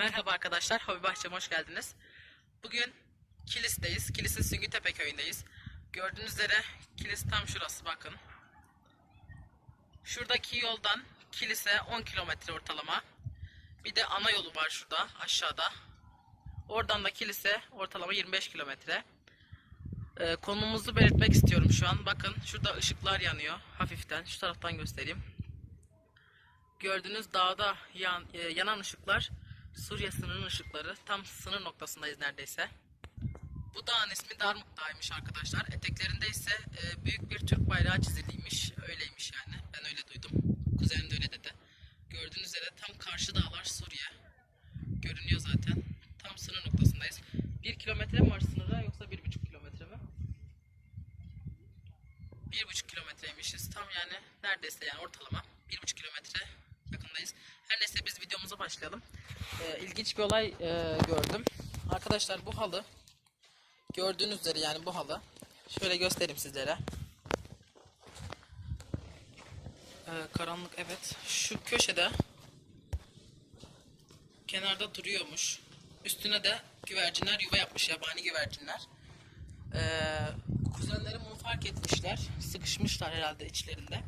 Merhaba arkadaşlar, Hobi Bahçe'me hoş geldiniz. Bugün Kilis'teyiz. Kilis'in Süngütepe köyündeyiz. Gördüğünüz üzere Kilis tam şurası bakın. Şuradaki yoldan Kilis'e 10 kilometre ortalama. Bir de ana yolu var şurada aşağıda. Oradan da Kilis'e ortalama 25 kilometre. Ee, konumuzu belirtmek istiyorum şu an. Bakın şurada ışıklar yanıyor hafiften. Şu taraftan göstereyim. Gördüğünüz dağda yan, e, yanan ışıklar Suriye sınırının ışıkları. Tam sınır noktasındayız neredeyse. Bu dağın ismi Darmuk Dağı'ymış arkadaşlar. Eteklerinde ise e, büyük bir Türk bayrağı çiziliymiş. Öyleymiş yani. Ben öyle duydum. Kuzenim de öyle dedi. Gördüğünüz üzere tam karşı dağlar Suriye. Görünüyor zaten. Tam sınır noktasındayız. Bir kilometre mi var sınıra yoksa bir buçuk kilometre mi? Bir buçuk kilometreymişiz. Tam yani neredeyse yani ortalama bir buçuk kilometre yakındayız. Her neyse biz videomuza başlayalım. Ee, ilginç bir olay e, gördüm. Arkadaşlar bu halı gördüğünüz üzere yani bu halı şöyle göstereyim sizlere. Ee, karanlık evet. Şu köşede kenarda duruyormuş. Üstüne de güvercinler yuva yapmış yabani güvercinler. Ee, kuzenlerim onu fark etmişler. Sıkışmışlar herhalde içlerinde.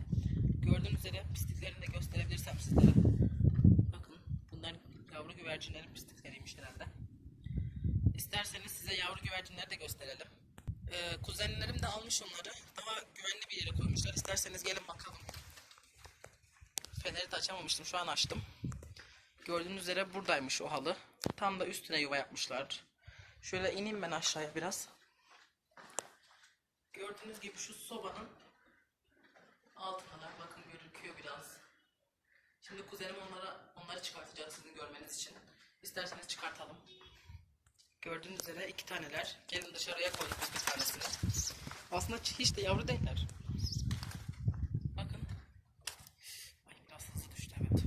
Gördüğünüz üzere pisliklerini de gösterebilirsem sizlere. Yavru güvercinlerin pislikleriymiş herhalde. İsterseniz size yavru güvercinleri de gösterelim. Ee, kuzenlerim de almış onları. Daha güvenli bir yere koymuşlar. İsterseniz gelin bakalım. Feneri de açamamıştım. Şu an açtım. Gördüğünüz üzere buradaymış o halı. Tam da üstüne yuva yapmışlar. Şöyle ineyim ben aşağıya biraz. Gördüğünüz gibi şu sobanın altına bakın gözüküyor biraz. Şimdi kuzenim onlara onları çıkartacak sizin görmeniz için. İsterseniz çıkartalım. Gördüğünüz üzere iki taneler. Gelin dışarıya koyduk bir tanesini. Aslında hiç de yavru değiller. Bakın. Ay biraz hızlı düştü evet.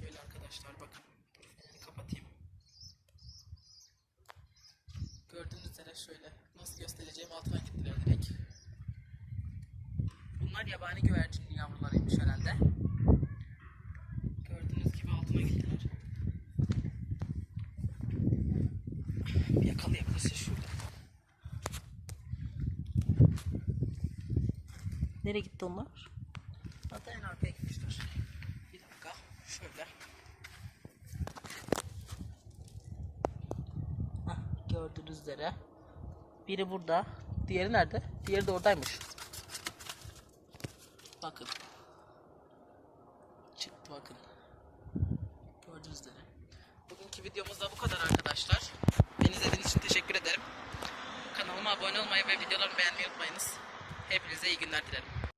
Şöyle arkadaşlar bakın. Feneri kapatayım. Gördüğünüz üzere şöyle nasıl göstereceğim altına gittiler. Bunlar yabani güvercin yavrularıymış herhalde. Gördüğünüz gibi altına gittiler. Bir yakalayabilirse şurada. Nereye gitti onlar? Hatta en arkaya gitmişler. Bir dakika. Şöyle. Hah, gördüğünüz üzere. Biri burada. Diğeri nerede? Diğeri de oradaymış. Bakın. Çıktı bakın. Gördüğünüz üzere. Bugünkü videomuz da bu kadar arkadaşlar. Beni izlediğiniz için teşekkür ederim. Kanalıma abone olmayı ve videolarımı beğenmeyi unutmayınız. Hepinize iyi günler dilerim.